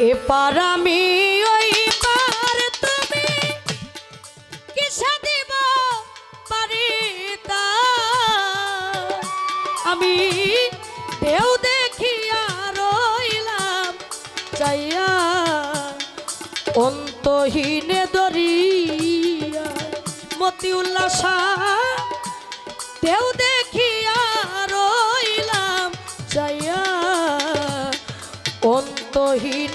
এপার আমি ওই পার তুমি। কিসা দিব পারি তা আমি ঢেউ দেখিয়া রইলাম চাইয়া অন্তহীনে দরিয়া। মতি উল্লাসা ঢেউ দেখিয়া রইলাম চাইয়া অন্তহীনে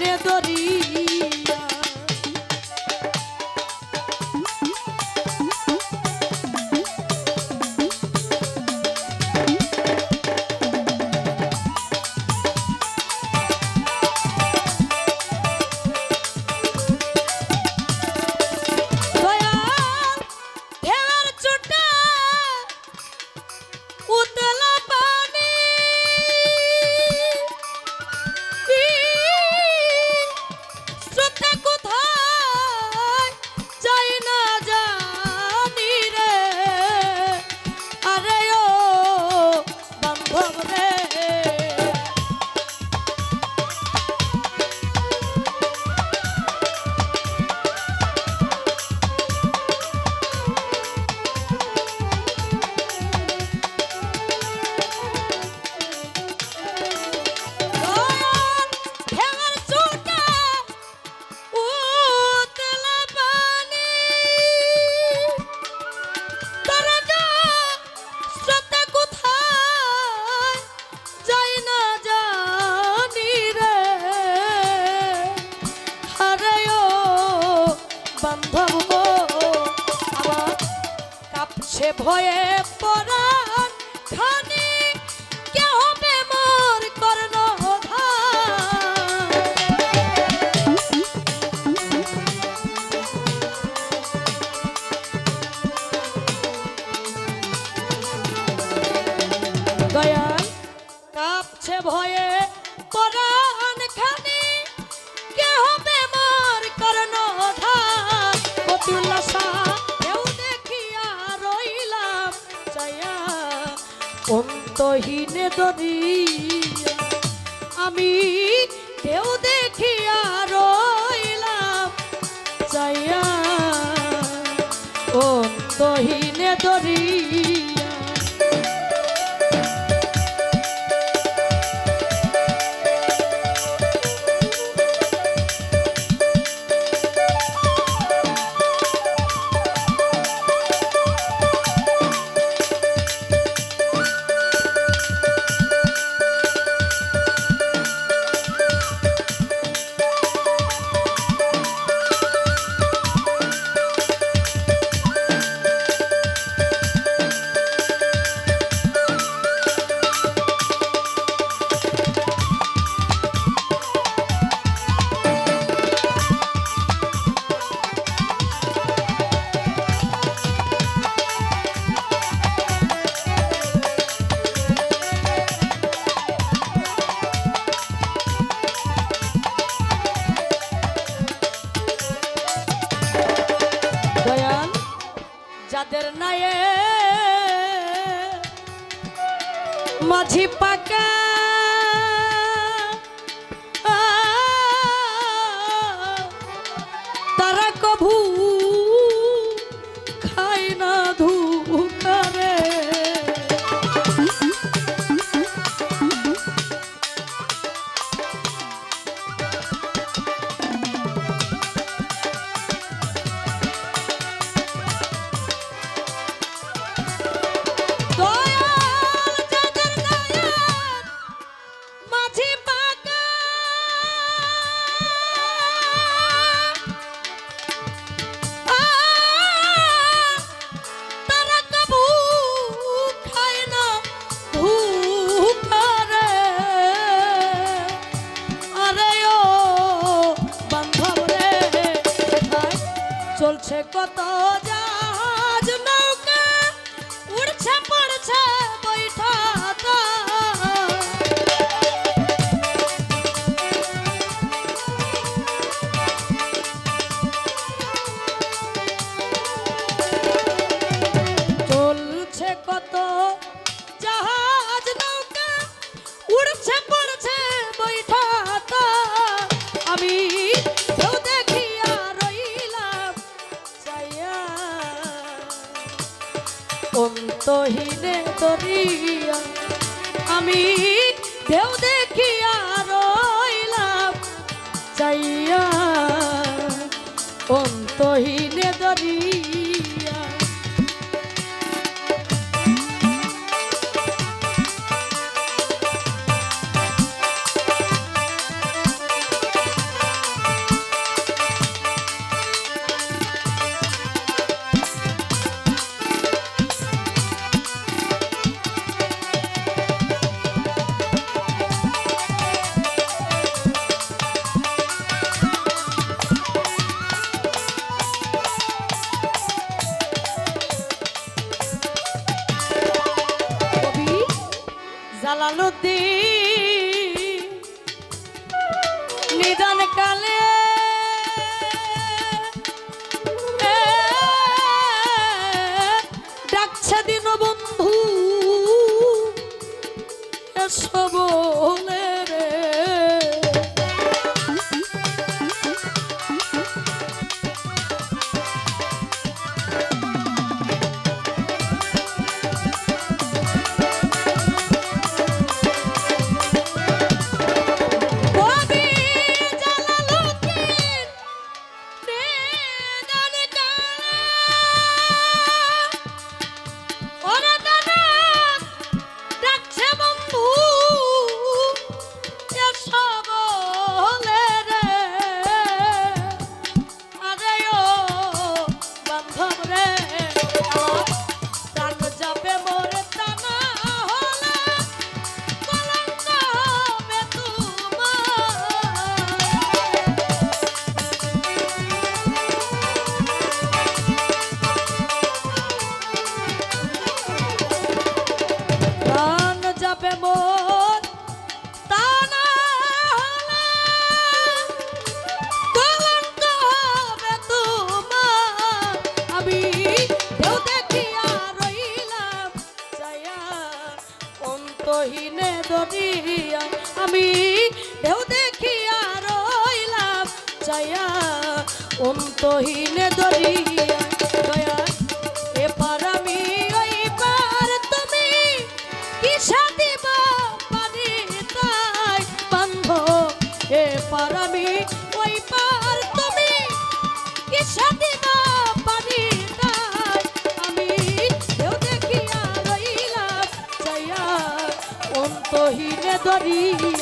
কাঁপছে পরাণ খানি কে হবে মোর কর্ণধার দয়াল কাঁপছে ভয়ে। অন্তহীনে দরি আমি কেউ দেখিয়া রইলাম চাইয়া অন্তহীনে দরিয়া নায়ে। মাঝি পাকা চলছে কত জাহাজ নৌকা উড়ছে পড়ছে অন্তহীনে দরিয়া আমি ঢেউ দেখিয়া রইলাম চাইয়া অন্তহীনে দরিয়া জালালুদ্দিন চাইয়া অন্তহীনে দরিয়া দয়া। এপার আমি ওই পার তুমি কিসা দিব পারি তাই বান্ধ। এপার আমি ওই পার তুমি কিসা দিব পারি তাই। আমি কেউ দেখিয়া রইলাম জয়া অন্তহীনে দরিয়া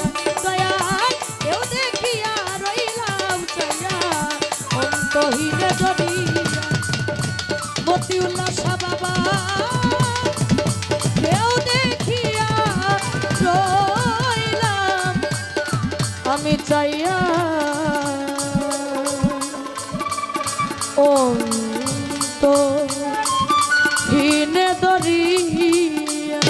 রহিলে যদি মতিউল্লাহ শাহ বাবা কেউ দেখিয়া রইলাম আমি চাইয়া। ও তো হিনে দরিয়া